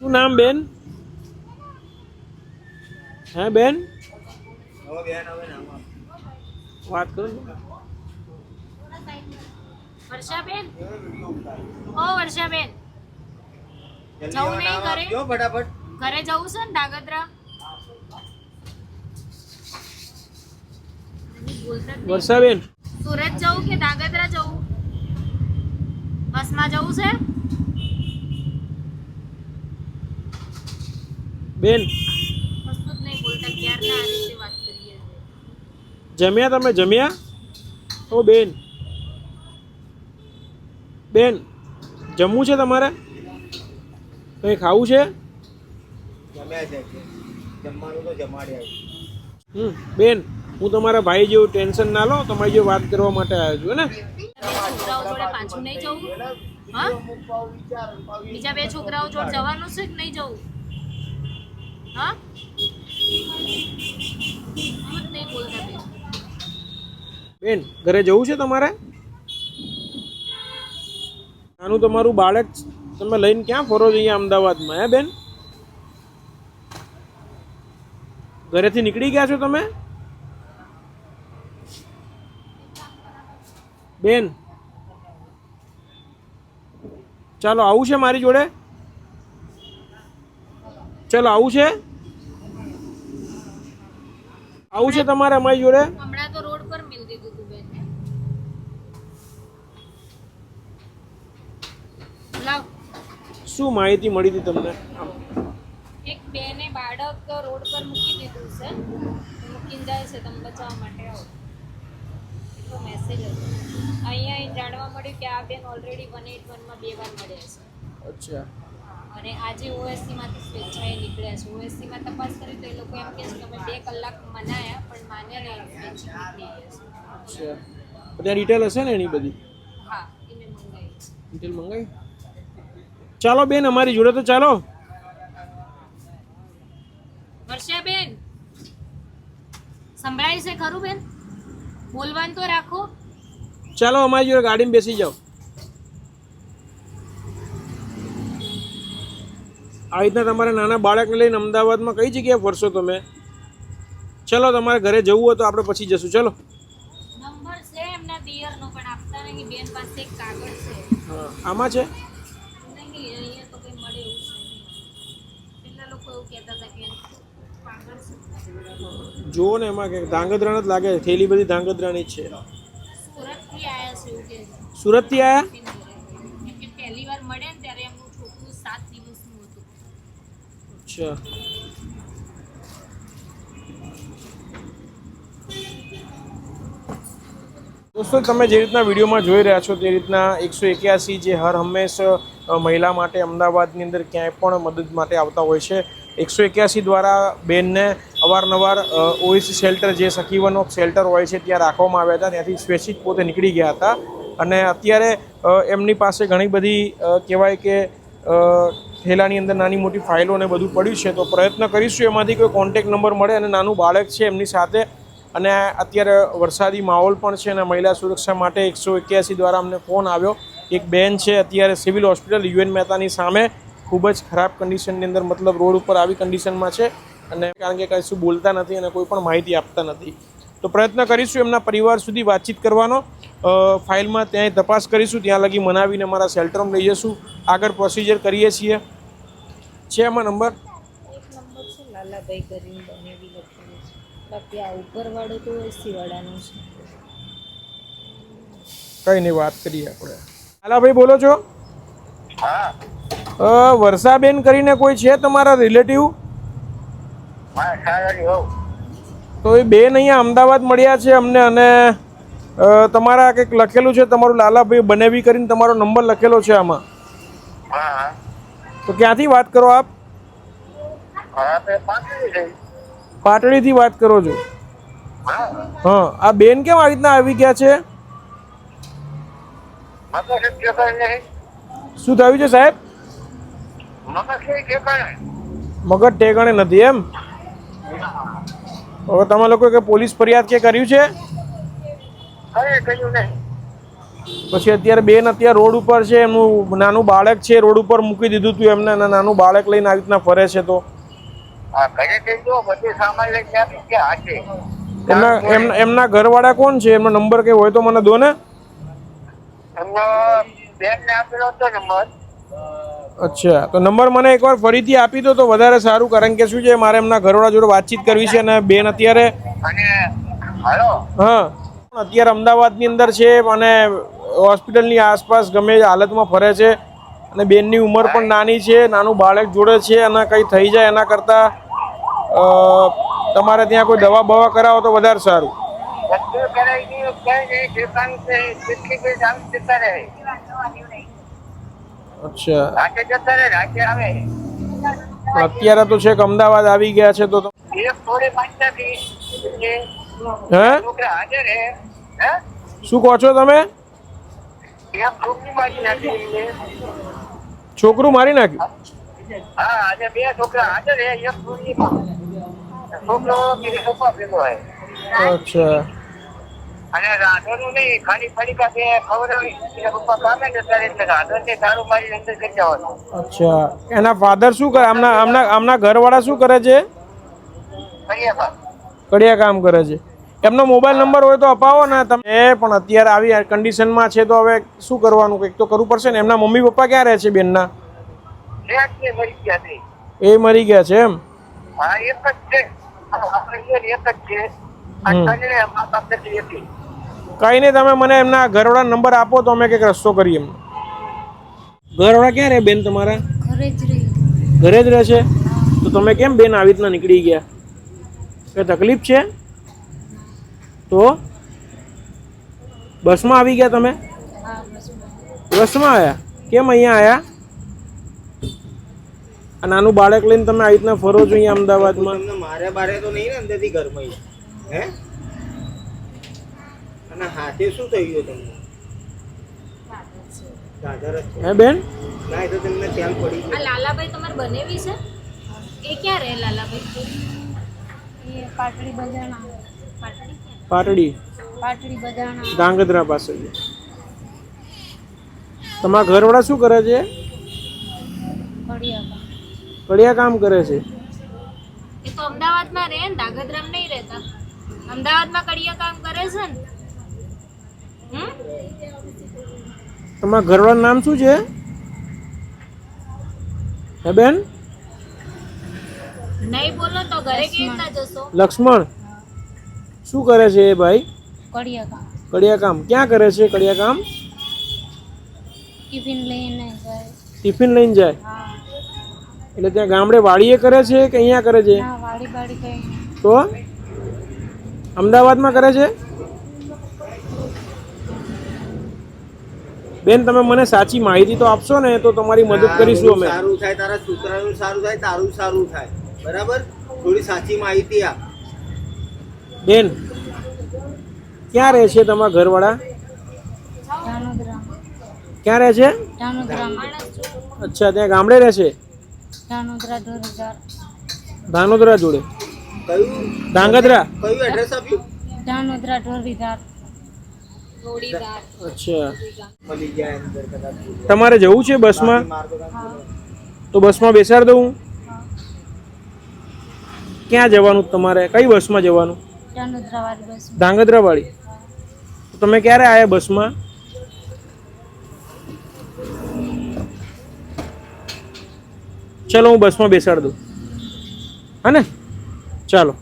શું નામ બેન? હે બેન? વાત કરો વર્ષાબેન? ઓ વર્ષાબેન. જવું નહીં ઘરે? જો ફટાફટ ઘરે જવું છે ને ડાગદરા. વર્ષાબેન? સુરત જવું કે ડાગદરા જવું? બસમાં જવું છે? બેન. કશું જ નહીં બોલતા ક્યારના આ રીતે વાત કરીએ છે. જમ્યા તમે જમ્યા? ઓ બેન. બેન જમવું છે તમારે? કંઈ ખાવું છે? જમ્યા છે જમવાનું તો જમાડ્યા હમ બેન હું તમારા ભાઈ જેવું ટેન્શન ના લો તમારી જેવું વાત કરવા માટે આવ્યો છું ને? બીજા બે છોકરાઓ જોડે જવાનું છે કે નહીં જવું? બોલતા બેન. ઘરે જવું છે તમારે? આનું તમારું બાળક તમે લઈને ક્યાં ફરો અહીંયા અમદાવાદમાં, હે બેન? ઘરેથી નીકળી ગયા છો તમે? બેન, ચાલો આવું છે મારી જોડે? ચાલો આવું છે? આવું છે તમારે અમારી જોડે? હમણાં તો રોડ પર મિલ દીધું તું બેન લાવ. શું માહિતી મળી હતી તમને? એક બેને બાળક રોડ પર મૂકી દીધું છે. મૂકીને જાય છે તમે બચાવવા માટે આવો. એટલો મેસેજ હતો. અહીંયા જાણવા મળ્યું કે આ બેન ઓલરેડી વન એટ વનમાં બે વાર મળ્યા છે. અચ્છા. અને આજે ઓએસસીમાંથી સ્વેચ્છાએ નીકળ્યા છે. ઓએસસીમાં તપાસ કરી તો એ લોકો એમ કહે છે કે અમે બે કલાક મનાયા પણ માન્યા નહીં સ્વેચ્છા બધા ડિટેલ હશે ને એની બધી? હા એ મેં મંગાવી. છે ડિટેલ મંગાવી? ચાલો બેન અમારી જોડે તો ચાલો. વર્ષાબેન સંભળાય છે ખરું બેન? બોલવાનું તો રાખો. ચાલો અમારી જોડે ગાડીમાં બેસી જાઓ. આ રીતના તમારા નાના બાળકને લઈને અમદાવાદમાં કઈ જગ્યાએ ફરશો તમે? ચલો તમારે ઘરે જવું હોય તો આપણે પછી જશું. ચલો. આમાં છે? જુઓ ને એમાં કે ધાંગધ્રાણ જ લાગે. છે થેલી બધી ધાંગધ્રાની જ છે. સુરતથી આયા અચ્છા દોસ્તો, તમે જે રીતના વિડીયોમાં જોઈ રહ્યા છો, તે રીતના એકસો એક્યાસી જે હર હંમેશ મહિલા માટે અમદાવાદની અંદર ક્યાંય પણ મદદ માટે આવતા હોય છે. એકસો એક્યાસી દ્વારા બેનને અવારનવાર ઓએસી શેલ્ટર જે સખીવન ઓફ શેલ્ટર હોય છે, ત્યાં રાખવામાં આવ્યા હતા. ત્યાંથી સ્પેસિફિક પોતે નીકળી ગયા હતા. અને અત્યારે એમની પાસે ઘણી બધી કહેવાય કે થેલાની અંદર નાની મોટી ફાઇલો ને બધું પડ્યું છે, તો પ્રયત્ન કરીશું એમાંથી કોઈ કોન્ટેક નંબર મળે અને નાનું બાળક છે એમની સાથે. અને અત્યારે વરસાદી માહોલ પણ છે અને મહિલા સુરક્ષા માટે એકસો એક્યાસી દ્વારા અમને ફોન આવ્યો. એક બેન છે, અત્યારે સિવિલ હોસ્પિટલ, યુએન મહેતાની સામે. ખૂબ જ ખરાબ કન્ડિશનની અંદર મતલબ રોડ ઉપર આવી કન્ડિશનમાં છે. અને કારણ કે કશું બોલતા નથી અને કોઈ પણ માહિતી આપતા નથી. તો પ્રયત્ન કરીશું એમના પરિવાર સુધી વાતચીત કરવાનો. ફાઇલમાં ત્યાંય તપાસ કરીશું ત્યાં લગી મનાવીને અમારા શેલ્ટરમાં લઈ જઈશું આગળ પ્રોસિજર કરીએ છીએ. છે એમાં નંબર? નંબર છે લાલાભાઈ કરીને બનેવી લખેલું છે. બાકી આ ઉપરવાળો તો એસી છે. કઈ નહીં વાત કરીએ આપણે. લાલાભાઈ બોલો છો? હા. વર્ષાબેન કરીને કોઈ છે તમારા રિલેટિવ તો એ બેન અહીંયા અમદાવાદ મળ્યા છે અમને અને તમારા કંઈક લખેલું છે? તમારું લાલાભાઈ બનેવી કરીને તમારો નંબર લખેલો છે આમાં. તો ક્યાંથી વાત કરો આપ? પાટડીથી વાત કરો છો? હા. આ બેન કેમ આવી રીતના આવી ગયા છે? શું થયું છે સાહેબ? મગજ ઠેકાણે નથી એમ? હવે તમે લોકો કે પોલીસ ફરિયાદ કે કર્યું છે? પછી અત્યારે બેન અત્યારે રોડ ઉપર છે એમનું નાનું બાળક છે રોડ ઉપર મૂકી દીધું હતું એમને નાનું બાળક લઈને આવી રીતના ફરે છે તો? એમના એમના એમના ઘરવાળા કોણ છે? એમનો નંબર કઈ હોય તો મને દો ને. બેન ને આપેલો હતો નંબર. અચ્છા તો નંબર મને એકવાર ફરીથી આપી દો તો વધારે સારું કારણ કે શું છે મારે એમના ઘરવાળા જોડે વાતચીત કરવી છે અને બેન અત્યારે હા. અત્યારે અમદાવાદની અંદર છે અને હોસ્પિટલની આસપાસ ગમે તે હાલતમાં ફરે છે અને બેનની ઉંમર પણ નાની છે નાનું બાળક જોડે છે અને કંઈ થઈ જાય એના કરતાં તમારે ત્યાં કોઈ દવા બવા કરાવો તો વધારે સારું. કરાવી અચ્છા. અત્યારે? તો છે અમદાવાદ આવી ગયા છે તો હે? શું કહો છો તમે? છોકરી મારી નાખ્યું? અચ્છા. અને રાધોનું નહીં ખાલી ફરીકા બે ખવડાવી પપ્પા કામે જતા એટલે રાધોને સારું મારી અંદર કરી જવાનું અચ્છા. એના ફાધર શું કરે? આમના આમના આમના ઘરવાળા શું કરે છે? કડિયા કામ કરે છે. એમનો મોબાઈલ નંબર હોય તો અપાવો ને તમે. એ પણ અત્યારે આવી કન્ડિશનમાં છે તો હવે શું કરવાનું? કંઈક તો કરવું પડશે ને. એમના મમ્મી પપ્પા ક્યાં રહે છે બેનના? ને એ મરી ગયા છે એમ? હા એક જ છે. એક જ છે. કંઈ નહીં તમે મને એમના ઘરવાળા નંબર આપો તો અમે કંઈક રસ્તો કરીએ એમનો ઘરવાળા ક્યાં રહે બેન તમારા? ઘરે જ રહી. ઘરે જ રહે છે? તો તમે કેમ બેન આવી રીતના નીકળી ગયા? કે તકલીફ છે? તો બસમાં આવી ગયા તમે? બસમાં. આવ્યા? કેમ અહીંયા આવ્યા? આ નાનું બાળક લઈને તમે આવી રીતના ફરો છો અહીંયા અમદાવાદમાં? મારે બારે તો નહીં ને અંદરથી ઘરમાં હે? અને હાથે શું થઈ ગયું તમને? દાદર જ હે બેન? ના તો તમને ખ્યાલ પડી આ લાલાભાઈ તમારે બનેવી છે? એ ક્યાં રહે લાલાભાઈ? એ પાટડી બજાણા પાટડી પાટડી. પાટડી બજાણા ધાંગધ્રા પાસે. છે તમારા ઘરવાળા શું કરે છે? કડિયા કડિયા કામ કરે છે. એ તો અમદાવાદમાં રહે ને ધાગધ્રામાં નહીં રહેતા. અમદાવાદમાં કડિયા કામ કરે છે ને? તમારા ઘરવાળાનું નામ શું છે? હે બેન? નહીં બોલો તો ઘરે કેવી જશો? લક્ષ્મણ. શું કરે છે એ ભાઈ? કડિયા કામ કડિયા કામ ક્યાં કરે છે કડિયા કામ ટિફિન લઈને જાય. ટિફિન લઈને જાય? એટલે ત્યાં ગામડે વાડીએ કરે છે કે અહીંયા કરે છે? વાડી વાડી તો? અમદાવાદમાં કરે છે? બેન તમે મને સાચી માહિતી તો આપશો ને તો તમારી મદદ કરીશું અમે. સારું થાય તારા છોકરાનું સારું થાય તારું સારું થાય. બરાબર? થોડી સાચી માહિતી આપ. બેન ક્યાં રહે છે તમારા ઘરવાળા? ક્યાં રહે છે? અચ્છા ત્યાં ગામડે રહે છે? ધાનોદરા જોડે. કયું? ધાંગધ્રા? કયું એડ્રેસ આપ્યું? ધાનોદરા ઢોર વિધાર જોડીદાર અચ્છા. મળી જાય અંદર કદાચ તમારે જવું છે બસમાં? તો બસમાં બેસાડ દઉં? ક્યાં જવાનું તમારે? કઈ બસમાં જવાનું? ધાનોદરા ધાંગધ્રા વાળી તમે ક્યારે આવ્યા બસમાં? ચલો હું બસમાં બેસાડ દઉં. હા ને? ચાલો.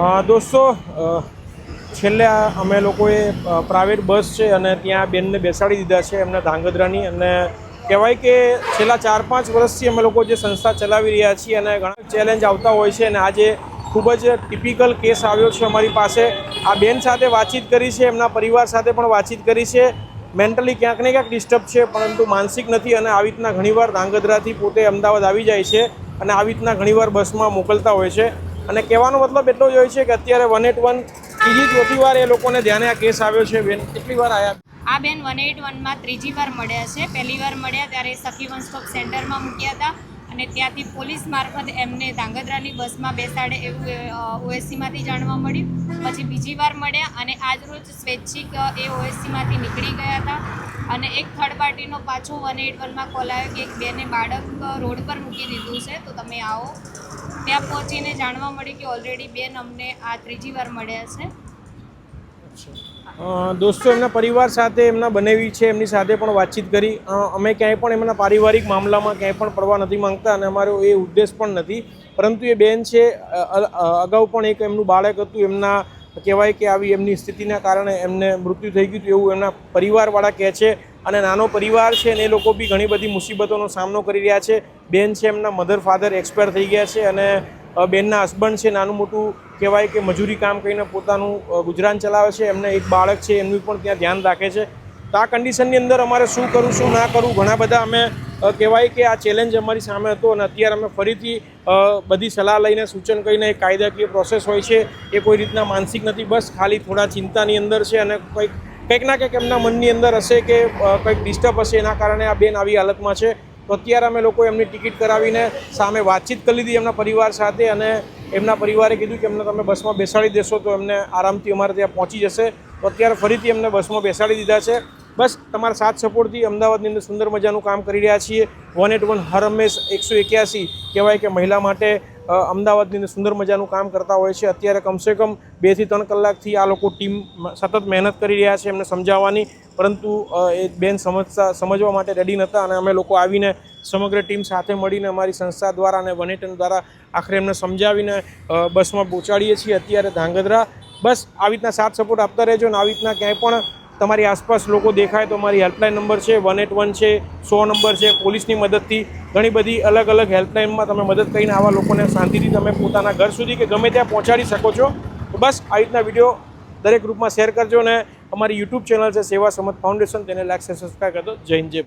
દોસ્તો છેલ્લે અમે લોકોએ પ્રાઇવેટ બસ છે અને ત્યાં બેનને બેસાડી દીધા છે એમના ધાંગધ્રાની અને કહેવાય કે છેલ્લા ચાર પાંચ વર્ષથી અમે લોકો જે સંસ્થા ચલાવી રહ્યા છીએ અને ઘણા ચેલેન્જ આવતા હોય છે અને આજે ખૂબ જ ટિપિકલ કેસ આવ્યો છે અમારી પાસે. આ બેન સાથે વાતચીત કરી છે, એમના પરિવાર સાથે પણ વાતચીત કરી છે. મેન્ટલી ક્યાંક ને ક્યાંક ડિસ્ટર્બ છે, પરંતુ માનસિક નથી અને આવી રીતના ઘણીવાર ધાંગધ્રાથી પોતે અમદાવાદ આવી જાય છે અને આવી રીતના ઘણીવાર બસમાં મોકલતા હોય છે. અને કહેવાનો મતલબ એટલો જ હોય છે કે અત્યારે વન એટ વન ત્રીજી ચોથી વાર એ લોકોને ધ્યાને આ કેસ આવ્યો છે. બેન, કેટલી વાર આવ્યા આ બેન વન એટ વનમાં ત્રીજી વાર મળ્યા છે. પહેલી વાર મળ્યા ત્યારે સખી વન સ્ટોપ સેન્ટરમાં મૂક્યા હતા અને ત્યાંથી પોલીસ મારફત એમને ધાંગધ્રાની બસમાં બેસાડે એવું ઓએસસીમાંથી જાણવા મળ્યું. પછી બીજી વાર મળ્યા અને આજરોજ સ્વૈચ્છિક એ ઓએસસીમાંથી નીકળી ગયા હતા. અને એક થર્ડ પાર્ટીનો પાછો વન એટ વનમાં કોલ આવ્યો કે એક બેને બાળક રોડ પર મૂકી દીધું છે. તો તમે આવો. ત્યાં પહોંચીને જાણવા મળ્યું કે ઓલરેડી બેન અમને આ ત્રીજી વાર મળ્યા છે. દોસ્તો, એમના પરિવાર સાથે એમના બનેવી છે, એમની સાથે પણ વાતચીત કરી. અમે ક્યાંય પણ એમના પારિવારિક મામલામાં ક્યાંય પણ પડવા નથી માંગતા અને અમારો એ ઉદ્દેશ પણ નથી. પરંતુ એ બેન છે અગાઉ પણ એક એમનું બાળક હતું, એમના કહેવાય કે આવી એમની સ્થિતિના કારણે એમને મૃત્યુ થઈ ગયું હતું એવું એમના પરિવારવાળા કહે છે. અને નાનો પરિવાર છે અને એ લોકો બી ઘણી બધી મુસીબતોનો સામનો કરી રહ્યા છે. બેન છે એમના મધર, ફાધર એક્સપાયર થઈ ગયા છે અને બેનના હસબન્ડ છે નાનું મોટું કહેવાય કે મજૂરી કામ કરીને પોતાનું ગુજરાન ચલાવે છે. એમને એક બાળક છે, એમનું પણ ત્યાં ધ્યાન રાખે છે. તો આ કન્ડિશનની અંદર અમારે શું કરવું શું ના કરવું ઘણા બધા અમે કહેવાય કે આ ચેલેન્જ અમારી સામે હતો અને અત્યારે અમે ફરીથી બધી સલાહ લઈને, સૂચન કરીને એક કાયદાકીય પ્રોસેસ હોય છે. એ કોઈ રીતના માનસિક નથી, બસ ખાલી થોડા ચિંતાની અંદર છે અને કંઈક કંઈક ના કંઈક એમના મનની અંદર હશે કે કંઈક ડિસ્ટર્બ હશે એના કારણે આ બેન આવી હાલતમાં છે. તો અત્યારે અમે લોકો એમની ટિકિટ કરાવીને સામે વાતચીત કરી લીધી એમના પરિવાર સાથે અને એમના પરિવારે કીધું કે એમને તમે બસમાં બેસાડી દેશો તો એમને આરામથી અમારે ત્યાં પહોંચી જશે. તો અત્યારે ફરીથી એમને બસમાં બેસાડી દીધા છે. બસ, તમારા સાથ સપોર્ટથી અમદાવાદની અંદર સુંદર મજાનું કામ કરી રહ્યા છીએ. વન એટ વન હર હંમેશ એકસો એક્યાસી કહેવાય કે મહિલા માટે અમદાવાદની અંદર સુંદર મજાનું કામ કરતા હોય છે. અત્યારે કમસે કમ બેથી ત્રણ કલાકથી આ લોકો ટીમ સતત મહેનત કરી રહ્યા છે એમને સમજાવવાની. પરંતુ એ બેન સમજતા, સમજવા માટે રેડી નહોતા અને અમે લોકો આવીને સમગ્ર ટીમ સાથે મળીને અમારી સંસ્થા દ્વારા અને વનેટન દ્વારા આખરે એમને સમજાવીને બસમાં પહોંચાડીએ છીએ. અત્યારે ધાંગધ્રા, બસ, આવી રીતના સાથ સપોર્ટ આપતા રહેજો અને આવી રીતના ક્યાંય પણ તમારી આસપાસ લોકો દેખાય તો મારી હેલ્પલાઇન નંબર છે વન એટ વન છે, સો નંબર છે, પોલીસની મદદથી ઘણી બધી અલગ અલગ હેલ્પલાઇનમાં તમે મદદ કરીને આવા લોકોને શાંતિથી તમે પોતાના ઘર સુધી કે ગમે ત્યાં પહોંચાડી શકો છો તો બસ આવી રીતના વીડિયો દરેક ગ્રુપમાં શેર કરજો અને અમારી યુટ્યુબ ચેનલ છે સેવા સમત ફાઉન્ડેશન તેને લાઈક સબસ્ક્રાઈબ કરજો જય હિન્દ, જય.